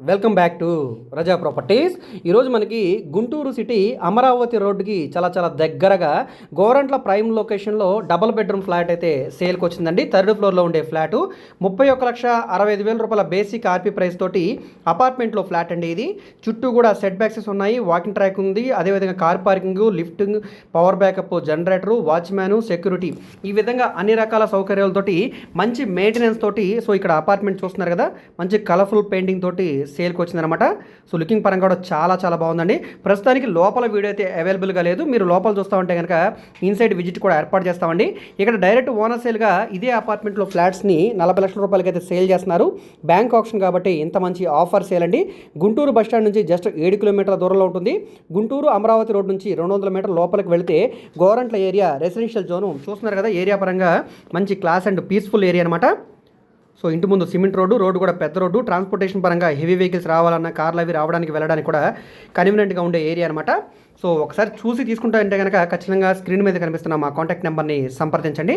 Welcome back to Raza properties ఈరోజు మనకి Guntur city Amaravati రోడ్డుకి చాలా చాలా దగ్గరగా గోరంట్ల ప్రైమ్ లొకేషన్లో డబుల్ బెడ్రూమ్ ఫ్లాట్ అయితే సేల్కి వచ్చిందండి. థర్డ్ ఫ్లోర్లో ఉండే ఫ్లాటు. ముప్పై ఒక లక్ష అరవై ఐదు వేల రూపాయల బేసిక్ ఆర్పీ ప్రైస్ తోటి అపార్ట్మెంట్లో ఫ్లాట్ అండి ఇది. చుట్టూ కూడా సెట్ బ్యాక్సెస్ ఉన్నాయి. వాకింగ్ ట్రాక్ ఉంది. అదేవిధంగా car parking lifting power backup generator watchman security. ఈ విధంగా అన్ని రకాల సౌకర్యాలతోటి మంచి మెయింటెనెన్స్ తోటి సో ఇక్కడ అపార్ట్మెంట్ చూస్తున్నారు కదా మంచి కలర్ఫుల్ పెయింటింగ్ తోటి సేల్కి వచ్చిందనమాట. సో లుకింగ్ పరంగా కూడా చాలా చాలా బాగుందండి. ప్రస్తుతానికి లోపల వీడియో అయితే అవైలబుల్గా లేదు. మీరు లోపల చూస్తూ ఉంటే కనుక ఇన్సైడ్ విజిట్ కూడా ఏర్పాటు చేస్తామండి. ఇక్కడ డైరెక్ట్ ఓనర్ సేల్గా ఇదే అపార్ట్మెంట్లో ఫ్లాట్స్ని నలభై లక్షల రూపాయలకి అయితే సేల్ చేస్తున్నారు. బ్యాంక్ ఆప్షన్ కాబట్టి ఇంత మంచి ఆఫర్ సేల్ అండి గుంటూరు బస్ స్టాండ్ నుంచి జస్ట్ ఏడు కిలోమీటర్ల దూరంలో ఉంటుంది. గుంటూరు అమరావతి రోడ్ నుంచి రెండు వందల మీటర్ల లోపలికి వెళితే గోరంట్ల ఏరియా రెసిడెన్షియల్ జోను చూస్తున్నారు కదా ఏరియా పరంగా మంచి క్లాస్ అండ్ పీస్ఫుల్ ఏరియా అనమాట సో ఇంటి ముందు సిమెంట్ రోడ్డు రోడ్డు కూడా పెద్ద రోడ్డు. ట్రాన్స్పోర్టేషన్ పరంగా హెవీ వెహికల్స్ రావాలన్నా కార్లు అవి రావడానికి వెళ్ళడానికి కూడా కన్వీనియంట్గా ఉండే ఏరియా అనమాట సో ఒకసారి చూసి తీసుకుంటారంటే కనుక ఖచ్చితంగా స్క్రీన్ మీద కనిపిస్తున్న మా కాంటాక్ట్ నెంబర్ని సంప్రదించండి.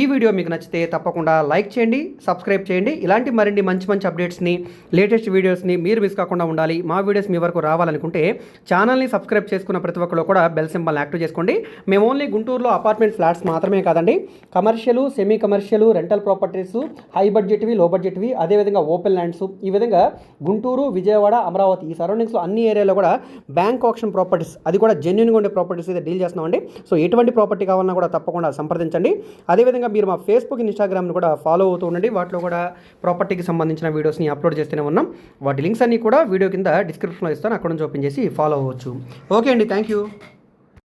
ఈ వీడియో మీకు నచ్చితే తప్పకుండా లైక్ చేయండి సబ్స్క్రైబ్ చేయండి. ఇలాంటి మరిన్ని మంచి మంచి అప్డేట్స్ని లేటెస్ట్ వీడియోస్ని మీరు మిస్ కాకుండా ఉండాలి. మా వీడియోస్ మీ వరకు రావాలనుకుంటే ఛానల్ని సబ్స్క్రైబ్ చేసుకున్న ప్రతి ఒక్కరు కూడా బెల్ సింబల్ని యాక్టివ్ చేసుకోండి. మేము ఓన్లీ గుంటూరులో అపార్ట్మెంట్ ఫ్లాట్స్ మాత్రమే కాదండి. Commercial semi commercial rental properties high budget బడ్జెట్వి low బడ్జెట్వి అదేవిధంగా ఓపెన్ ల్యాండ్స్ ఈ విధంగా గుంటూరు విజయవాడ అమరావతి ఈ సరౌండింగ్స్లో అన్ని ఏరియాలో కూడా బ్యాంక్ ఆప్షన్ ప్రాపర్టీస్ అది కూడా జెన్యున్గా ఉండే ప్రాపర్టీస్ అయితే డీల్ చేస్తున్నామండి. సో ఎటువంటి ప్రాపర్టీ కావాలన్నా కూడా తప్పకుండా సంప్రదించండి. అదేవిధంగా మీరు మా ఫేస్బుక్ ఇన్స్టాగ్రామ్ని కూడా ఫాలో అవుతూ ఉండండి. వాటిలో కూడా ప్రాపర్టీకి సంబంధించిన వీడియోస్ని అప్లోడ్ చేస్తూనే ఉన్నాం. వాటి లింక్స్ అన్ని కూడా వీడియో కింద డిస్క్రిప్షన్లో ఇస్తాను. అక్కడ నుంచి ఓపెన్ చేసి ఫాలో అవ్వచ్చు. ఓకే అండి థ్యాంక్ యూ